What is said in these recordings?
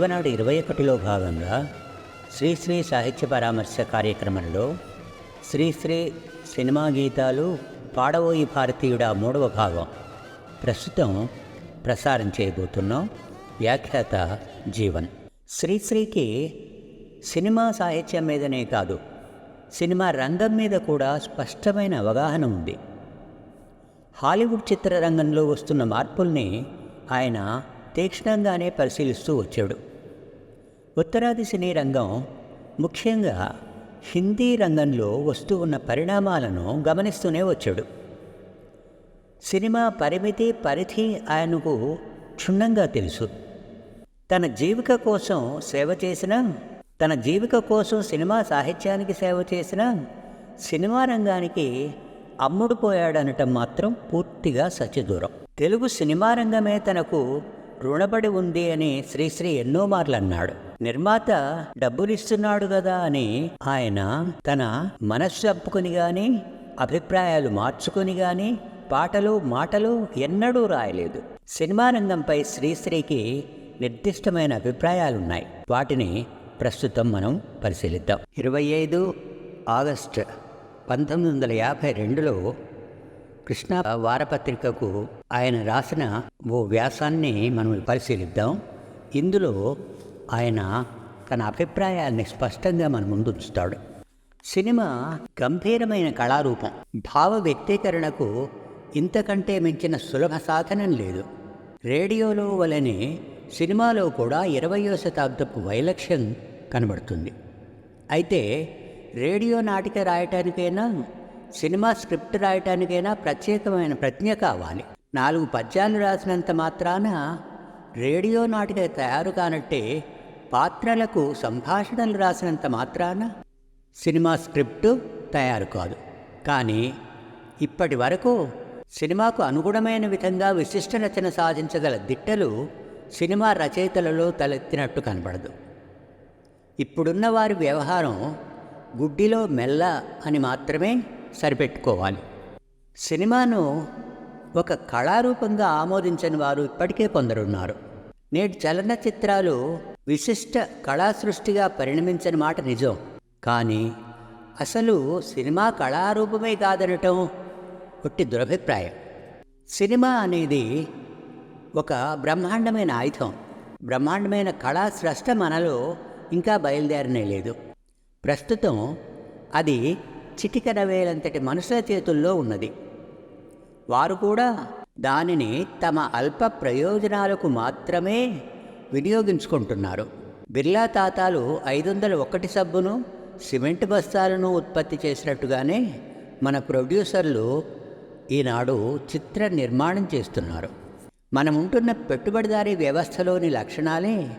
జీవనాడు ఇరవై ఒకటిలో భాగంగా శ్రీశ్రీ సాహిత్య పరామర్శ కార్యక్రమంలో శ్రీశ్రీ సినిమా గీతాలు పాడవోయి భారతీయుడ మూడవ భాగం. ప్రస్తుతం ప్రసారం చేయబోతున్నాం. వ్యాఖ్యాత జీవన్. శ్రీశ్రీకి సినిమా సాహిత్యం మీదనే కాదు సినిమా రంగం మీద కూడా స్పష్టమైన అవగాహన ఉంది. హాలీవుడ్ చిత్రరంగంలో వస్తున్న మార్పుల్ని ఆయన తీక్షణంగానే పరిశీలిస్తూ వచ్చాడు. ఉత్తరాది సినీ రంగం ముఖ్యంగా హిందీ రంగంలో వస్తూ ఉన్న పరిణామాలను గమనిస్తూనే వచ్చాడు. సినిమా పరిమితి పరిధి ఆయనకు క్షుణ్ణంగా తెలుసు. తన జీవిక కోసం సేవ చేసిన తన జీవిక కోసం సినిమా సాహిత్యానికి సేవ చేసిన సినిమా రంగానికి అమ్ముడుపోయాడనటం మాత్రం పూర్తిగా సత్యదూరం. తెలుగు సినిమా రంగమే తనకు రుణపడి ఉంది అని శ్రీశ్రీ ఎన్నో మార్లు అన్నాడు. నిర్మాత డబ్బులిస్తున్నాడు కదా అని ఆయన తన మనస్సు అప్పుకొని గాని అభిప్రాయాలు మార్చుకొని గాని పాటలు మాటలు ఎన్నడూ రాయలేదు. సినిమా రంగంపై శ్రీశ్రీకి నిర్దిష్టమైన అభిప్రాయాలున్నాయి. వాటిని ప్రస్తుతం మనం పరిశీలిద్దాం. ఇరవై ఐదు ఆగస్టు పంతొమ్మిది వందల యాభై రెండులో కృష్ణ వారపత్రికకు ఆయన రాసిన ఓ వ్యాసాన్ని మనం పరిశీలిద్దాం. ఇందులో ఆయన తన అభిప్రాయాన్ని స్పష్టంగా మన ముందు ఉంచుతాడు సినిమా గంభీరమైన కళారూపం భావ వ్యక్తీకరణకు ఇంతకంటే మించిన సులభ సాధనం లేదు. రేడియోలో వలనే సినిమాలో కూడా ఇరవయో శతాబ్దపు వైలక్ష్యం కనబడుతుంది. అయితే రేడియో నాటిక రాయటానికైనా సినిమా స్క్రిప్ట్ రాయటానికైనా ప్రత్యేకమైన ప్రజ్ఞ కావాలి. నాలుగు పద్యాలు రాసినంత మాత్రాన రేడియో నాటిక తయారు కానట్టే పాత్రలకు సంభాషణలు రాసినంత మాత్రాన సినిమా స్క్రిప్టు తయారు కాదు. కానీ ఇప్పటి వరకు సినిమాకు అనుగుణమైన విధంగా విశిష్ట రచన సాధించగల దిట్టలు సినిమా రచయితలలో తలెత్తినట్టు కనబడదు. ఇప్పుడున్న వారి వ్యవహారం గుడ్డిలో మెల్ల అని మాత్రమే సరిపెట్టుకోవాలి. సినిమాను ఒక కళారూపంగా ఆమోదించని వారు ఇప్పటికే కొందరున్నారు. నేటి చలనచిత్రాలు విశిష్ట కళా సృష్టిగా పరిణమించని మాట నిజం. కానీ అసలు సినిమా కళారూపమే కాదనటం ఒట్టి దురభిప్రాయం. సినిమా అనేది ఒక బ్రహ్మాండమైన ఆయుధం. బ్రహ్మాండమైన కళా స్రష్ట మనలో ఇంకా బయలుదేరనే లేదు. ప్రస్తుతం అది చిటికన వేలంతటి మనుషుల చేతుల్లో ఉన్నది. వారు కూడా దానిని తమ అల్ప ప్రయోజనాలకు మాత్రమే వినియోగించుకుంటున్నారు. బిర్లా తాతాలు ఐదు వందల ఒకటి సబ్బును సిమెంట్ బస్తాలను ఉత్పత్తి చేసినట్టుగానే మన ప్రొడ్యూసర్లు ఈనాడు చిత్ర నిర్మాణం చేస్తున్నారు. మనం ఉంటున్న పెట్టుబడిదారీ వ్యవస్థలోని లక్షణాలే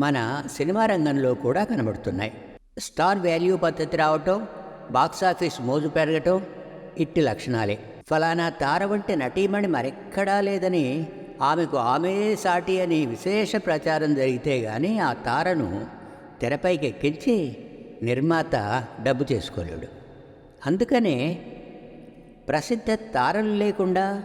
మన సినిమా రంగంలో కూడా కనబడుతున్నాయి. స్టార్ వాల్యూ పద్ధతి రావటం బాక్సాఫీస్ మోజు పెరగటం ఇట్టి లక్షణాలే. ఫలానా తార వంటి నటీమణి మరెక్కడా లేదని ఆమెకు ఆమె సాటి అని విశేష ప్రచారం జరిగితే గాని ఆ తారను తెరపైకి ఎక్కించి నిర్మాత డబ్బు చేసుకోలేడు. అందుకనే ప్రసిద్ధ తారలు లేకుండా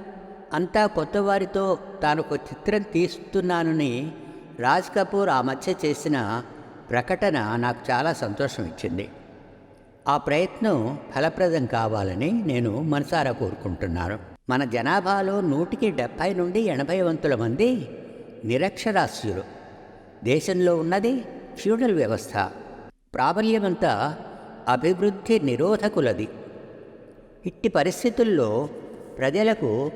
అంతా కొత్త వారితో తాను ఒక చిత్రం తీస్తున్నానని రాజ్ కపూర్ ఆ మధ్య చేసిన ప్రకటన నాకు చాలా సంతోషం ఇచ్చింది. ఆ ప్రయత్నం ఫలప్రదం కావాలని నేను మనసారా కోరుకుంటున్నాను. మన జనాభాలో నూటికి డెబ్భై నుండి ఎనభై వంతుల మంది నిరక్షరాస్యులు. దేశంలో ఉన్నది ఫ్యూడల్ వ్యవస్థ. ప్రాబల్యమంతా అభివృద్ధి నిరోధకులది. ఇట్టి పరిస్థితుల్లో ప్రజలకు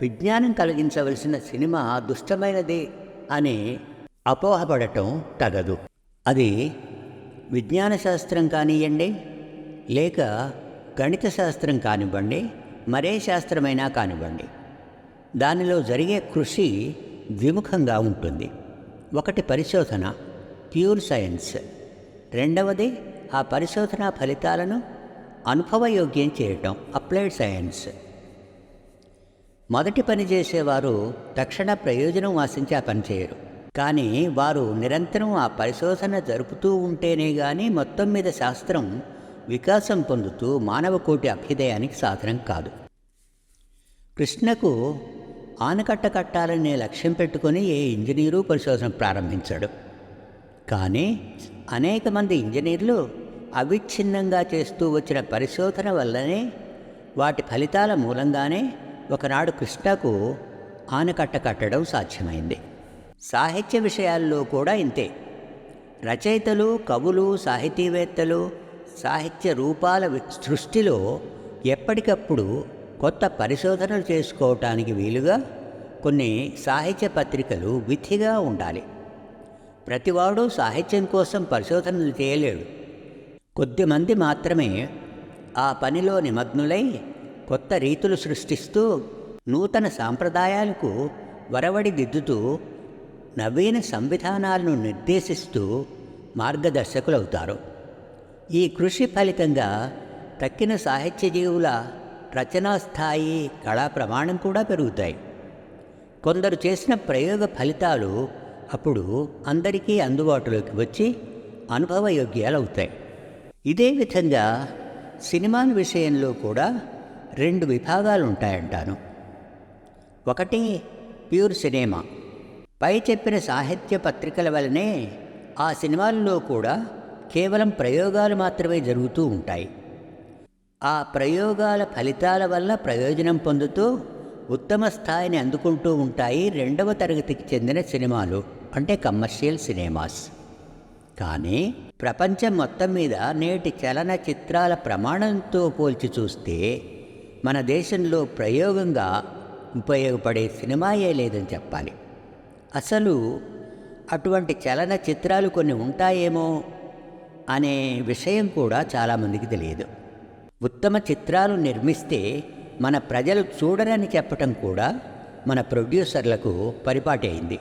విజ్ఞానం కలిగించవలసిన సినిమా దుష్టమైనది అని అపోహపడటం తగదు. అది విజ్ఞాన శాస్త్రం కానివ్వండి లేక గణిత శాస్త్రం కానివ్వండి మరే శాస్త్రమైనా కానివ్వండి దానిలో జరిగే కృషి ద్విముఖంగా ఉంటుంది. ఒకటి పరిశోధన ప్యూర్ సైన్స్. రెండవది ఆ పరిశోధన ఫలితాలను అనుభవయోగ్యం చేయటం అప్లైడ్ సైన్స్. మొదటి పని చేసేవారు తక్షణ ప్రయోజనం ఆశించి ఆ పని చేయరు. కానీ వారు నిరంతరం ఆ పరిశోధన జరుపుతూ ఉంటేనే కానీ మొత్తం మీద శాస్త్రం వికాసం పొందుతూ మానవ కోటి అభ్యుదయానికి సాధనం కాదు. కృష్ణకు ఆనకట్ట కట్టాలనే లక్ష్యం పెట్టుకొని ఏ ఇంజనీరు పరిశోధన ప్రారంభించాడు. కానీ అనేక మంది ఇంజనీర్లు అవిచ్ఛిన్నంగా చేస్తూ వచ్చిన పరిశోధన వల్లనే వాటి ఫలితాల మూలంగానే ఒకనాడు కృష్ణకు ఆనకట్ట కట్టడం సాధ్యమైంది. సాహిత్య విషయాల్లో కూడా ఇంతే. రచయితలు కవులు సాహితీవేత్తలు సాహిత్య రూపాల సృష్టిలో ఎప్పటికప్పుడు కొత్త పరిశోధనలు చేసుకోవటానికి వీలుగా కొన్ని సాహిత్య పత్రికలు విధిగా ఉండాలి. ప్రతివాడు సాహిత్యం కోసం పరిశోధనలు చేయలేడు. కొద్దిమంది మాత్రమే ఆ పనిలో నిమగ్నులై కొత్త రీతులు సృష్టిస్తూ నూతన సాంప్రదాయాలకు వరవడి దిద్దుతూ నవీన సంవిధానాలను నిర్దేశిస్తూ మార్గదర్శకులవుతారు. ఈ కృషి ఫలితంగా తక్కిన సాహిత్య జీవుల రచనా స్థాయి కళా ప్రమాణం కూడా పెరుగుతాయి. కొందరు చేసిన ప్రయోగ ఫలితాలు అప్పుడు అందరికీ అందుబాటులోకి వచ్చి అనుభవయోగ్యాలవుతాయి. ఇదే విధంగా సినిమాల విషయంలో కూడా రెండు విభాగాలు ఉంటాయంటాను ఒకటి ప్యూర్ సినిమా. పై చెప్పిన సాహిత్య పత్రికల వలనే ఆ సినిమాల్లో కూడా కేవలం ప్రయోగాలు మాత్రమే జరుగుతూ ఉంటాయి. ఆ ప్రయోగాల ఫలితాల వల్ల ప్రయోజనం పొందుతూ ఉత్తమ స్థాయిని అందుకుంటూ ఉంటాయి రెండవ తరగతికి చెందిన సినిమాలు అంటే కమర్షియల్ సినిమాస్. కానీ ప్రపంచం మొత్తం మీద నేటి చలన చిత్రాల ప్రమాణంతో పోల్చి చూస్తే మన దేశంలో ప్రయోగంగా ఉపయోగపడే సినిమాయే లేదని చెప్పాలి. అసలు అటువంటి చలన చిత్రాలు కొన్ని ఉంటాయేమో? అనే విషయం కూడా చాలామందికి తెలియదు. ఉత్తమ చిత్రాలు నిర్మిస్తే మన ప్రజలు చూడరని చెప్పటం కూడా మన ప్రొడ్యూసర్లకు పరిపాటి అయింది.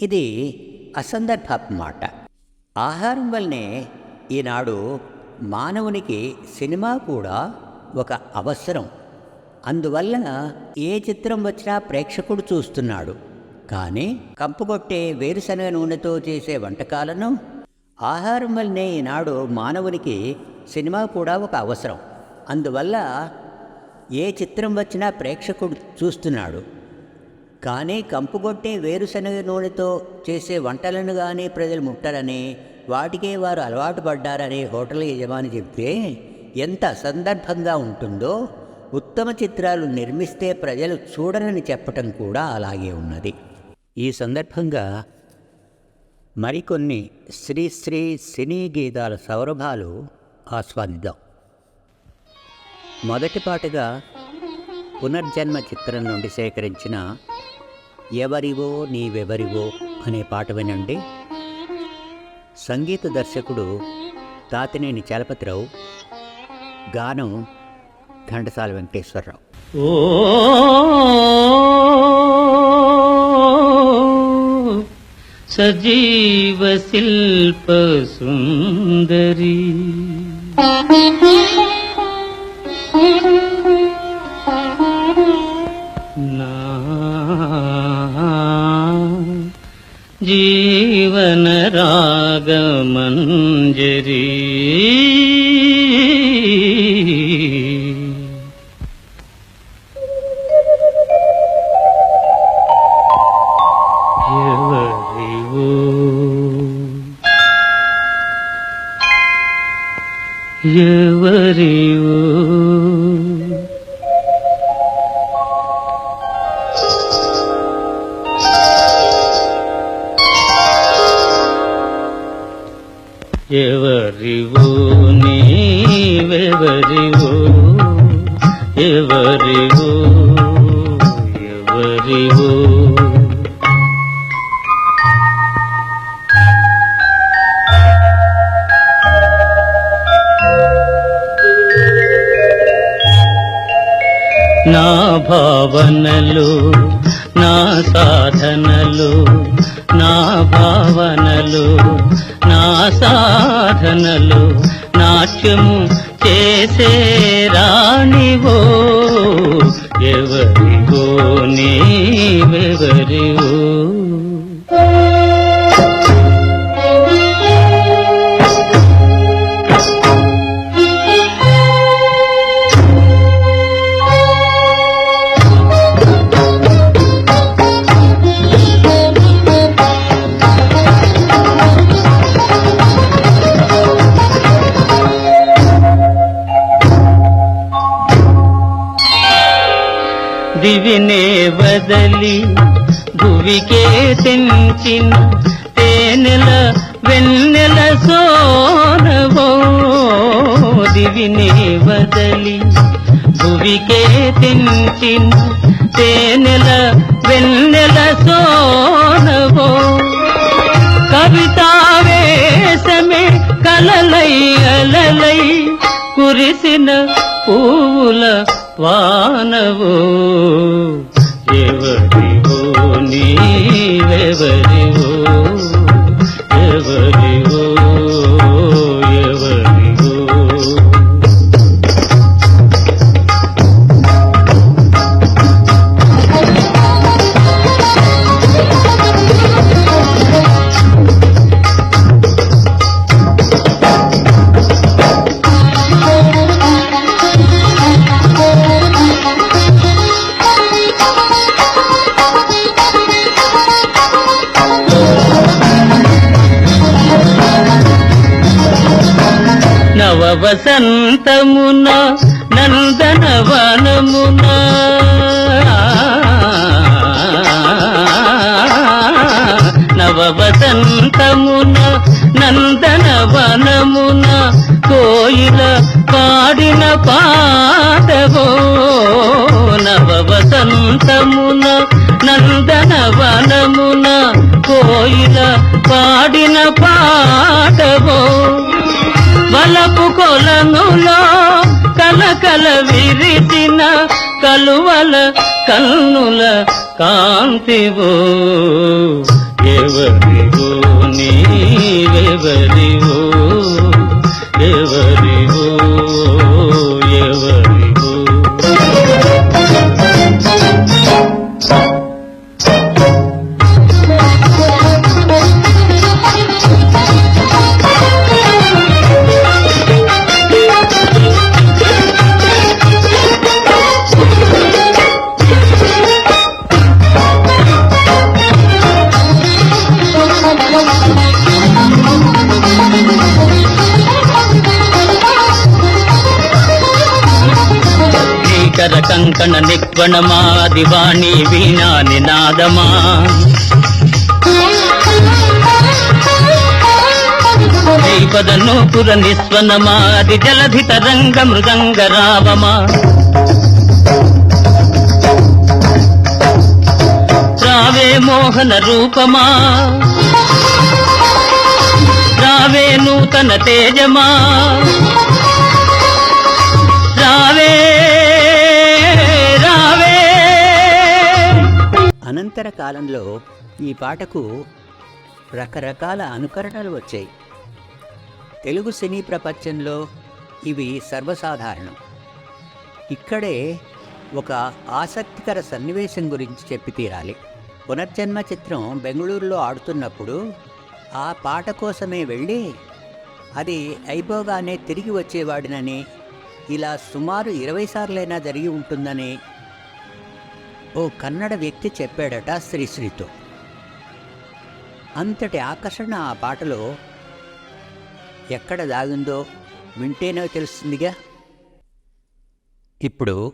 ఇది అసందర్భ మాట ఆహారం వల్లనే ఈనాడు మానవునికి సినిమా కూడా ఒక అవసరం. అందువల్ల ఏ చిత్రం వచ్చినా ప్రేక్షకుడు చూస్తున్నాడు. కానీ కంపుకొట్టే వేరుశనగ నూనెతో చేసే వంటకాలను ఆహారం వల్లనే ఈనాడు మానవునికి సినిమా కూడా ఒక అవసరం. అందువల్ల ఏ చిత్రం వచ్చినా ప్రేక్షకుడు చూస్తున్నాడు. కానీ కంపుగొట్టే వేరుశనగ నూనెతో చేసే వంటలను కానీ ప్రజలు ముట్టరని వాటికే వారు అలవాటు పడ్డారని హోటల్ యజమాని చెప్తే ఎంత సందర్భంగా ఉంటుందో ఉత్తమ చిత్రాలు నిర్మిస్తే ప్రజలు చూడరని చెప్పటం కూడా అలాగే ఉన్నది. ఈ సందర్భంగా మరికొన్ని శ్రీశ్రీ సినీ గీతాల సౌరభాలు ఆస్వాదిద్దాం. మొదటి పాటగా పునర్జన్మ చిత్రం నుండి సేకరించిన ఎవరివో నీవెవరివో అనే పాట వినండి. సంగీత దర్శకుడు తాతినేని చలపతిరావు గానం ఘంటసాల వెంకటేశ్వరరావు. ఓ సజీవ శిల్ప సుందరి నా జీవన ఎవరివో భావనలు నా సాధనలు నా భావనలు నా సాధనలు నాట్యము చేసే రాణివో నీ నీవెవరివో. దివినే వదలి భువికే తెంచిన తేనెల వెన్నెల సోనవో దివినే వదలి భువికే తెంచిన తేనెల వెన్నెల సోనవో కవితావేశమే కలలై అలలై కురిసిన పూల వానవో. ఎవరివో నీవెవరివో. వసంతమున నందనవనమున నవ వసంతమున నందనవనమున కోయిల పాడిన పాడవో నవ వసంతమున నందనవనమున కోయిల పాడిన పాడవో వలపు కొలనులో కలకల విరిసిన కలువల కన్నుల కాంతివో. ఎవరివో నీవెవరివో? స్వప్నమా దివాణి వీణా నినాదమా దైపద నిస్వనమాది జలధి తరంగ మృదంగ రావమా. రావే మోహన రూపమా. రావే నూతన తేజమా. అనంతర కాలంలో ఈ పాటకు రకరకాల అనుకరణలు వచ్చాయి. తెలుగు సినీ ప్రపంచంలో ఇవి సర్వసాధారణం. ఇక్కడే ఒక ఆసక్తికర సన్నివేశం గురించి చెప్పి తీరాలి. పునర్జన్మ చిత్రం బెంగళూరులో ఆడుతున్నప్పుడు ఆ పాట కోసమే వెళ్ళి అది అయిపోగానే తిరిగి వచ్చేవాడినని ఇలా సుమారు ఇరవై సార్లైనా జరిగి ఉంటుందని ఓ కన్నడ వ్యక్తి చెప్పాడట శ్రీశ్రీతో. అంతటి ఆకర్షణ ఆ పాటలో ఎక్కడ దాగిందో వింటేనే తెలుస్తుందిగా. ఇప్పుడు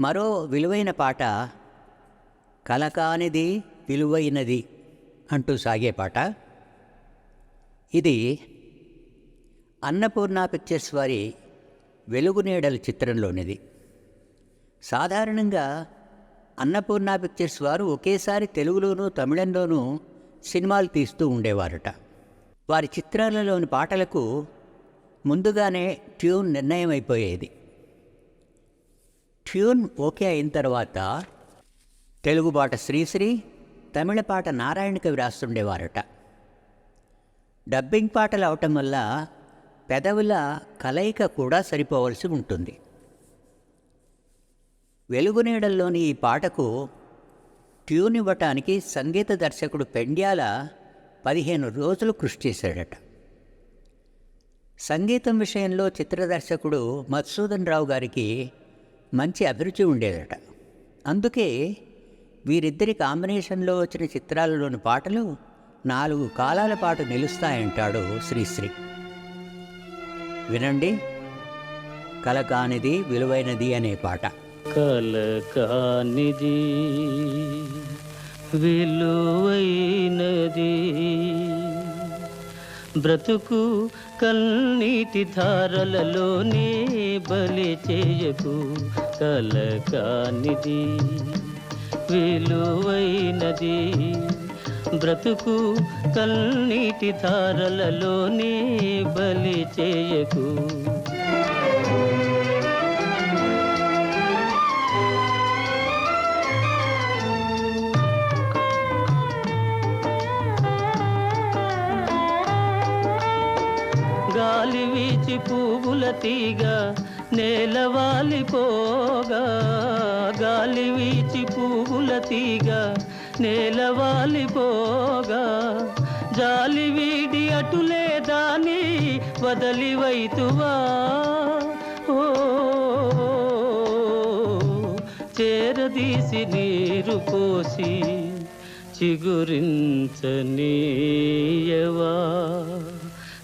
మరో విలువైన పాట కలకానిది విలువైనది అంటూ సాగే పాట. ఇది అన్నపూర్ణ పిక్చర్స్ వారి వెలుగునీడల చిత్రంలోనిది. సాధారణంగా అన్నపూర్ణ పిక్చర్స్ వారు ఒకేసారి తెలుగులోనూ తమిళంలోనూ సినిమాలు తీస్తూ ఉండేవారట. వారి చిత్రాలలోని పాటలకు ముందుగానే ట్యూన్ నిర్ణయం అయిపోయేది ట్యూన్ ఓకే అయిన తర్వాత తెలుగు పాట శ్రీశ్రీ తమిళ పాట నారాయణ కవి రాస్తుండేవారట. డబ్బింగ్ పాటలు అవటం వల్ల పెదవుల కలయిక కూడా సరిపోవలసి ఉంటుంది. వెలుగునీడల్లోని ఈ పాటకు ట్యూన్ ఇవ్వటానికి సంగీత దర్శకుడు పెండ్యాల పదిహేను రోజులు కృషి చేశాడట. సంగీతం విషయంలో చిత్రదర్శకుడు మధుసూదన్ రావు గారికి మంచి అభిరుచి ఉండేదట. అందుకే వీరిద్దరి కాంబినేషన్లో వచ్చిన చిత్రాలలోని పాటలు నాలుగు కాలాల పాటు నిలుస్తాయంటాడు శ్రీశ్రీ. వినండి కలకానిది విలువైనది అనే పాట. కలకానిది విలువైనది. బ్రతుకు కల్నీటి ధారలలోనే బలి చేయకు కలకానిది విలువైనది. బ్రతుకు కల్నీటి ధారలలోనే బలి చేయకు గాలి పువ్వుల తీగ నేలవాలిపోగా గాలి వీచి పువ్వుల తీగ నేలవాలిపోగా జాలి వీడి అటులే దాని వదలి వైతువా. ఓ చేరదీసి నీరు పోసి చిగురించనీయవా.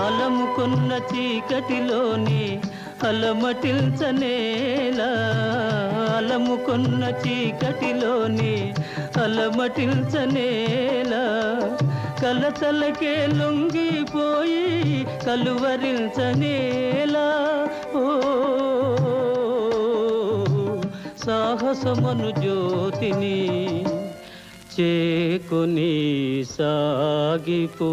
అలముకున్న చీకటిలోనే అలమటిల్చనేలా. అలముకున్న చీకటిలోనే అలమటిల్చనేలా. కలతలకే లొంగిపోయి కలువరించనేలా ఓ సాహసమను జ్యోతిని చేకొని సాగిపో.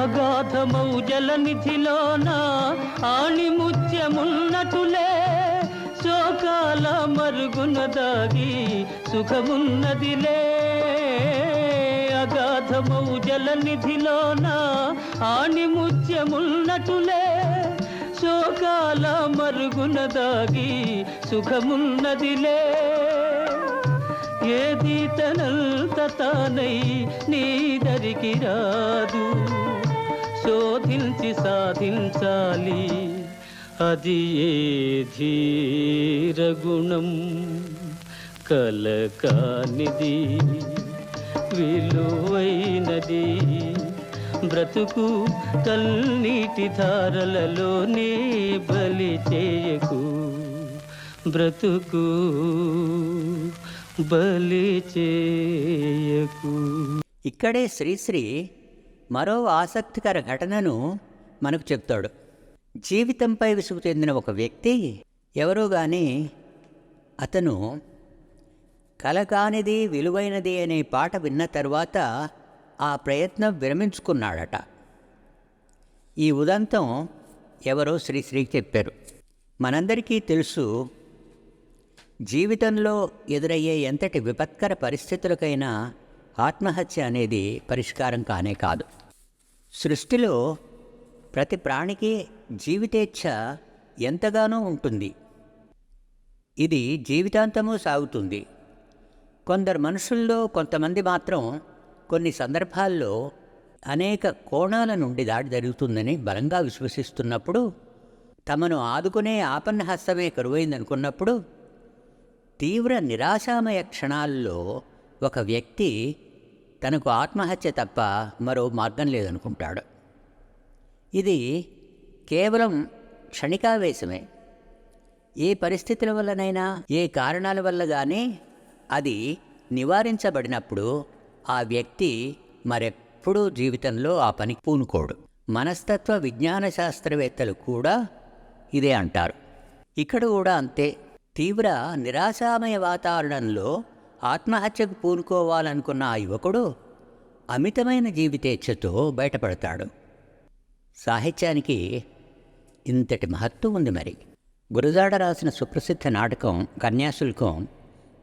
అగాధమౌ జలనిధిలోన ఆణిముత్యమున్నటులే శోకాల మరుగున దాగి సుఖమున్నదిలే. అగాధమౌ జలనిధిలోన ఆణిముత్యమున్నటులే శోకాల మరుగున దాగి సుఖమున్నదిలే. ఏది తనంత తానై నీ దరికి రాదు. శోధించి సాధించాలి. అది ఏ ధీరగుణం? కలకానిది విలువైనది. బ్రతుకు కల్నీటి ధారలలోనే బలి చేయకు. బ్రతుకు బలి చేయకు. ఇక్కడే శ్రీశ్రీ మరో ఆసక్తికర ఘటనను మనకు చెప్తాడు. జీవితంపై విసుగు చెందిన ఒక వ్యక్తి ఎవరో గాని అతను కలగానిది విలువైనది అనే పాట విన్న తర్వాత ఆ ప్రయత్నం విరమించుకున్నాడట. ఈ ఉదంతం ఎవరో శ్రీశ్రీకి చెప్పారు. మనందరికీ తెలుసు జీవితంలో ఎదురయ్యే ఎంతటి విపత్కర పరిస్థితులకైనా ఆత్మహత్య అనేది పరిష్కారం కానే కాదు. సృష్టిలో ప్రతి ప్రాణికి జీవితేచ్ఛ ఎంతగానో ఉంటుంది. ఇది జీవితాంతము సాగుతుంది. కొందరు మనుషుల్లో కొంతమంది మాత్రం కొన్ని సందర్భాల్లో అనేక కోణాల నుండి దాడి జరుగుతుందని బలంగా విశ్వసిస్తున్నప్పుడు తమను ఆదుకునే ఆపన్నహస్తమే కరువైందనుకున్నప్పుడు తీవ్ర నిరాశామయ క్షణాల్లో ఒక వ్యక్తి తనకు ఆత్మహత్య తప్ప మరో మార్గం లేదనుకుంటాడు. ఇది కేవలం క్షణికావేశమే. ఏ పరిస్థితుల వల్లనైనా ఏ కారణాల వల్ల కానీ అది నివారించబడినప్పుడు ఆ వ్యక్తి మరెప్పుడూ జీవితంలో ఆ పని పూనుకోడు. మనస్తత్వ విజ్ఞాన శాస్త్రవేత్తలు కూడా ఇదే అంటారు. ఇక్కడ కూడా అంతే. తీవ్ర నిరాశామయ వాతావరణంలో ఆత్మహత్యకు పూనుకోవాలనుకున్న ఆ యువకుడు అమితమైన జీవితేచ్ఛతో బయటపడతాడు. సాహిత్యానికి ఇంతటి మహత్వం ఉంది మరి. గురజాడ రాసిన సుప్రసిద్ధ నాటకం కన్యాశుల్కం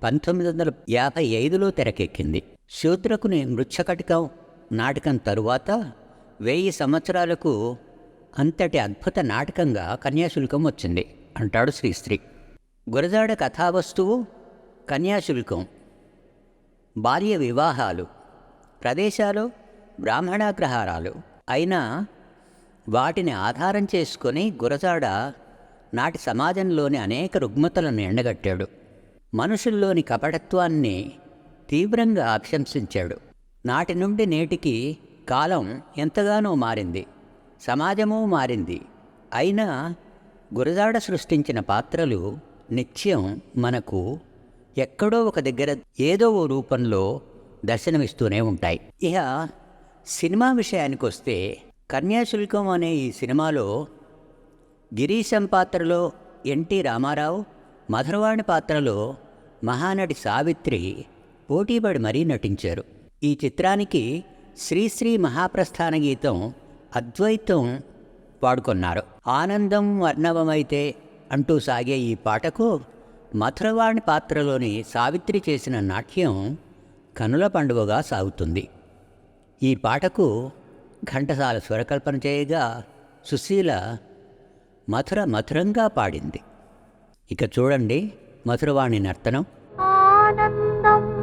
పంతొమ్మిది వందల యాభై ఐదులో తెరకెక్కింది. శూద్రకుని మృచ్ఛకటికం నాటకం తరువాత వెయ్యి సంవత్సరాలకు అంతటి అద్భుత నాటకంగా కన్యాశుల్కం వచ్చింది అంటాడు శ్రీశ్రీ. గురజాడ కథావస్తువు కన్యాశుల్కం. బాల్య వివాహాలు. ప్రదేశాలు బ్రాహ్మణాగ్రహారాలు. అయినా వాటిని ఆధారం చేసుకొని గురజాడ నాటి సమాజంలోని అనేక రుగ్మతలను ఎండగట్టాడు. మనుషుల్లోని కపటత్వాన్ని తీవ్రంగా ఆశంసించాడు నాటి నుండి నేటికి కాలం ఎంతగానో మారింది. సమాజము మారింది. అయినా గురజాడ సృష్టించిన పాత్రలు నిత్యం మనకు ఎక్కడో ఒక దగ్గర ఏదో ఓ రూపంలో దర్శనమిస్తూనే ఉంటాయి. ఇక సినిమా విషయానికి వస్తే కన్యాశుల్కం అనే ఈ సినిమాలో గిరీశం పాత్రలో ఎన్టీ రామారావు మధురవాణి పాత్రలో మహానటి సావిత్రి పోటీపడి మరీ నటించారు. ఈ చిత్రానికి శ్రీశ్రీ మహాప్రస్థాన గీతం అద్వైతం పాడుకున్నారు. ఆనందం వర్ణవమైతే అంటూ సాగే ఈ పాటకు మధురవాణి పాత్రలోని సావిత్రి చేసిన నాట్యం కనుల పండుగగా సాగుతుంది. ఈ పాటకు ఘంటసాల స్వరకల్పన చేయగా సుశీల మధుర మధురంగా పాడింది. ఇక చూడండి మధురవాణి నర్తనం. ఆనందం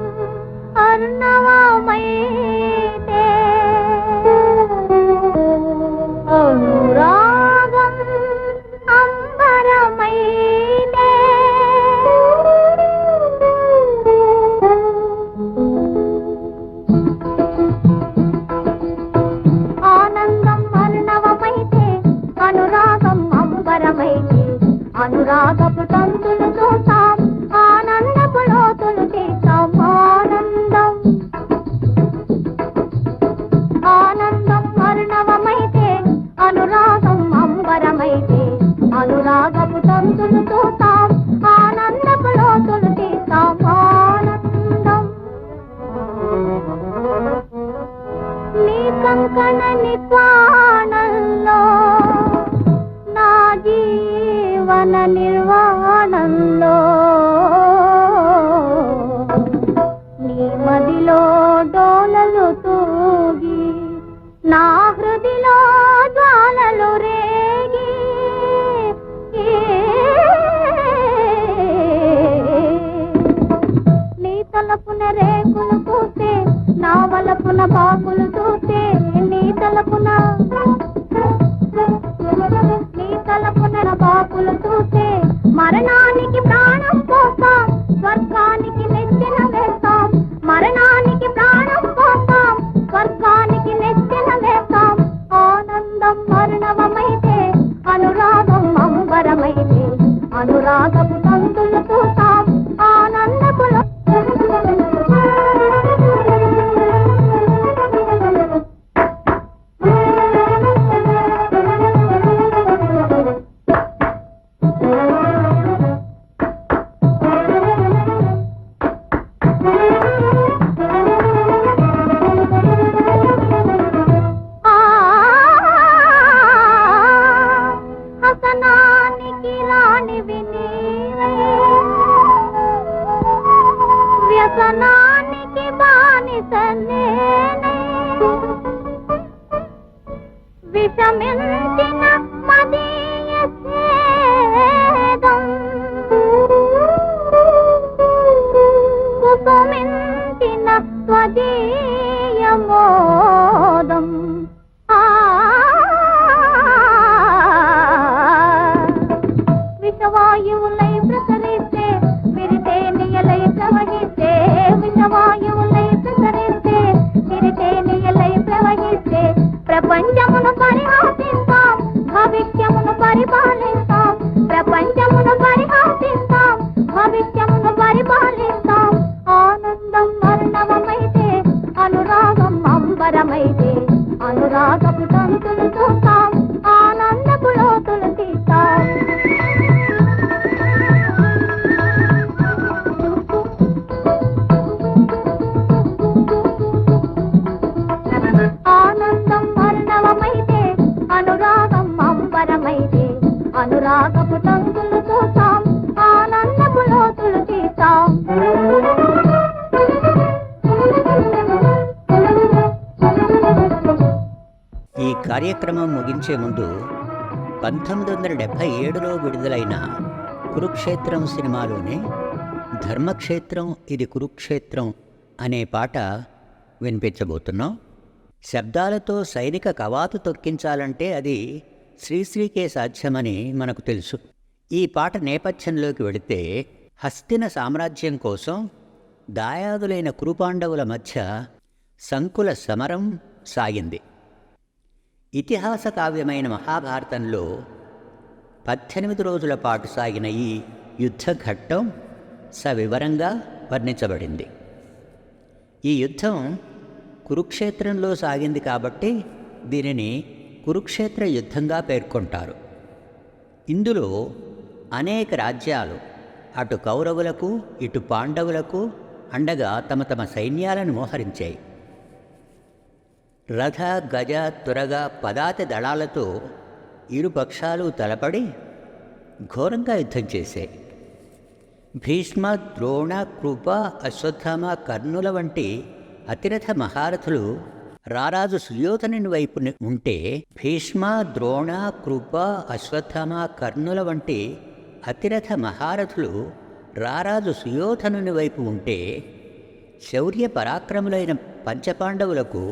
కార్యక్రమం ముగించే ముందు పంతొమ్మిది వందల డెబ్భై ఏడులో విడుదలైన కురుక్షేత్రం సినిమాలోనే ధర్మక్షేత్రం ఇది కురుక్షేత్రం అనే పాట వినిపించబోతున్నాం. శబ్దాలతో సైనిక కవాతు తొక్కించాలంటే అది శ్రీశ్రీకే సాధ్యమని మనకు తెలుసు. ఈ పాట నేపథ్యంలోకి వెళితే హస్తిన సామ్రాజ్యం కోసం దాయాదులైన కురుపాండవుల మధ్య సంకుల సమరం సాగింది. ఇతిహాస కావ్యమైన మహాభారతంలో పద్దెనిమిది రోజుల పాటు సాగిన ఈ యుద్ధ ఘట్టం సవివరంగా వర్ణించబడింది. ఈ యుద్ధం కురుక్షేత్రంలో సాగింది కాబట్టి దీనిని కురుక్షేత్ర యుద్ధంగా పేర్కొంటారు. ఇందులో అనేక రాజ్యాలు అటు కౌరవులకు ఇటు పాండవులకు అండగా తమ తమ సైన్యాలను మోహరించాయి. రథ గజ తురగ పదాతి దళాలతో ఇరు పక్షాలు తలపడి ఘోరంగా యుద్ధం చేశాయి భీష్మ ద్రోణ కృప అశ్వత్థామ కర్ణుల వంటి అతిరథ మహారథులు రారాజు సుయోధనుని వైపు ఉంటే భీష్మ ద్రోణ కృప అశ్వత్థామ కర్ణుల వంటి అతిరథ మహారథులు రారాజు సుయోధనుని వైపు ఉంటే శౌర్య పరాక్రములైన పంచపాండవులకు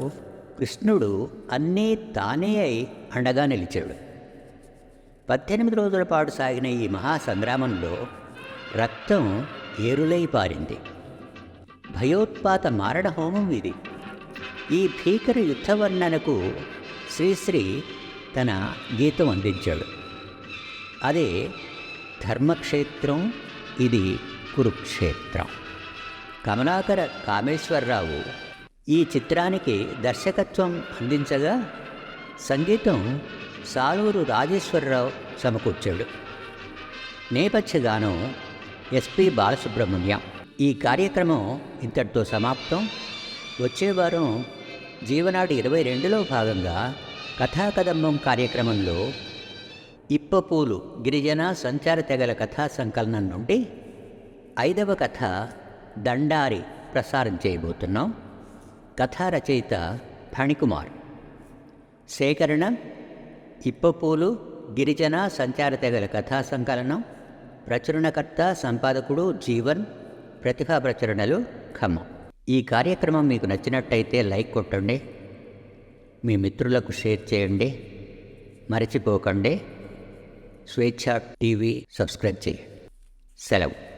కృష్ణుడు అన్నీ తానే అయి అండగా నిలిచాడు. పద్దెనిమిది రోజుల పాటు సాగిన ఈ మహాసంగ్రామంలో రక్తం ఏరులై పారింది. భయోత్పాత మారణ హోమం ఇది. ఈ భీకర యుద్ధ వర్ణనకు శ్రీశ్రీ తన గీతం అందించాడు. అదే ధర్మక్షేత్రం ఇది కురుక్షేత్రం. కమలాకర కామేశ్వరరావు ఈ చిత్రానికి దర్శకత్వం అందించగా సంగీతం సాలూరు రాజేశ్వరరావు సమకూర్చాడు. నేపథ్య గానం ఎస్పి బాలసుబ్రహ్మణ్యం. ఈ కార్యక్రమం ఇంతటితో సమాప్తం. వచ్చే వారం జీవనాడు ఇరవై రెండులో భాగంగా కథాకదంబం కార్యక్రమంలో ఇప్పపూలు గిరిజన సంచార తెగల కథా సంకలనం నుండి ఐదవ కథ దండారి ప్రసారం చేయబోతున్నాం. కథా రచయిత ఫణికుమార్. సేకరణ ఇప్పపూలు గిరిజన సంచార తెగల కథా సంకలనం ప్రచురణకర్త సంపాదకుడు జీవన్ ప్రతిభా ప్రచురణలు ఖమ్మం. ఈ కార్యక్రమం మీకు నచ్చినట్టయితే లైక్ కొట్టండి మీ మిత్రులకు షేర్ చేయండి మరచిపోకండి. స్వేచ్ఛ టీవీ సబ్స్క్రైబ్ చేయండి సెలవు.